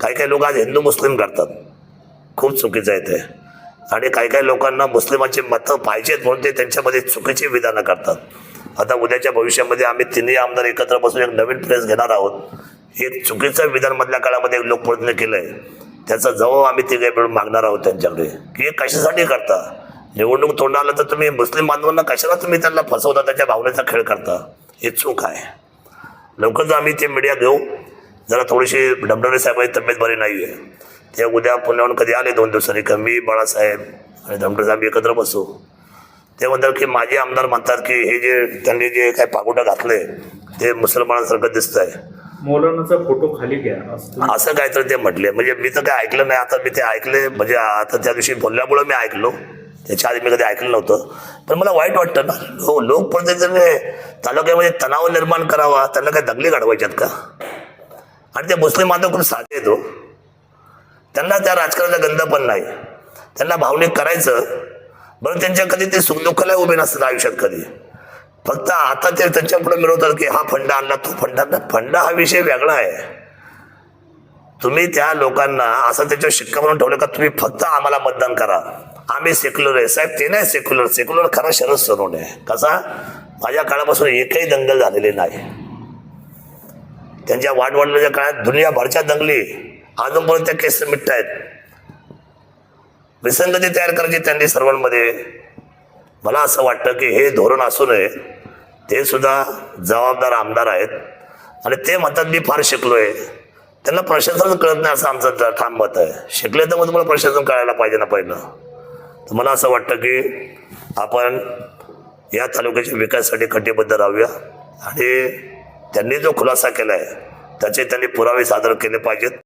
काही काही लोक आज हिंदू मुस्लिम करतात. खूप चुकीचं आहे ते. आणि काही काही लोकांना मुस्लिमांची मतं पाहिजेत म्हणून ते त्यांच्यामध्ये चुकीची विधानं करतात. आता उद्याच्या भविष्यामध्ये आम्ही तिन्ही आमदार एकत्र बसून एक नवीन प्रेस घेणार आहोत. एक चुकीचं विधानमधल्या काळामध्ये एक लोकप्रतिनिधी केलंय. त्याचा जवळ आम्ही तिघे मिळून मागणार आहोत त्यांच्याकडे. की हे कशासाठी करता? निवडणूक तोंडाला तर तुम्ही मुस्लिम बांधवांना कशाला तुम्ही त्यांना फसवता त्याच्या भावनेचा खेळ करता? हे चूक आहे. लवकरच आम्ही ते मीडिया घेऊ. जरा थोडीशी डमडरे साहेबांची तब्येत बरी नाही आहे. ते उद्या पुण्याहून कधी आले दोन दिवसांनी का मी बाळासाहेब आणि धमडरे साहेब एकत्र बसू. ते म्हणतात की माझे आमदार म्हणतात की हे जे त्यांनी जे काय पागोटा घातले ते मुसलमानासारखं दिसत आहे मौलानाचा फोटो खाली घ्या. असं असं काहीतरी ते म्हटले. म्हणजे मी तर काय ऐकलं नाही आता मी ते ऐकले म्हणजे आता त्या दिवशी बोलल्यामुळं मी ऐकलो. त्याच्या आधी मी कधी ऐकलं नव्हतं. पण मला वाईट वाटतं ना लो लोकप्रतिनिधीने तालुक्यामध्ये तणाव निर्माण करावा त्यांना काय दंगली घडवायच्यात का? आणि ते मुस्लिम माधव खूप साधे येतो त्यांना त्या राजकारणाचा गंध पण नाही. त्यांना भावनिक करायचं. बरं त्यांच्या कधी ते सुखदुःखाला उभे नसतात आयुष्यात कधी. फक्त आता ते त्यांच्या पुढे मिळवतात की हा फंडा आणला तो फंडा आणला फंडा हा विषय वेगळा आहे. तुम्ही त्या लोकांना असं त्याच्यावर शिक्का म्हणून ठेवलं का तुम्ही फक्त आम्हाला मतदान करा. आम्ही सेक्युलर आहे. साहेब ते नाही सेक्युलर सेक्युलर खरा शरद सरून आहे. कसा? माझ्या काळापासून एकही दंगल झालेली नाही. त्यांच्या वाटवडल्याच्या काळात दुनियाभरच्या दंगली अजूनपर्यंत त्या केस मिटत आहेत. विसंगती तयार करायची त्यांनी सर्वांमध्ये. मला असं वाटतं की हे धोरण असू नये ते सुद्धा जबाबदार आमदार आहेत. आणि ते म्हणतात मी फार शिकलोय. त्यांना प्रशासन कळत नाही असं आमचं ठाम मत आहे. शिकले तर मग तुम्हाला प्रशासन कळायला पाहिजे ना पहिलं. तर मला असं वाटतं की आपण या तालुक्याच्या विकासासाठी कटिबद्ध राहूया. आणि त्यांनी जो खुलासा केला आहे त्याचे त्यांनी पुरावे सादर केले पाहिजेत.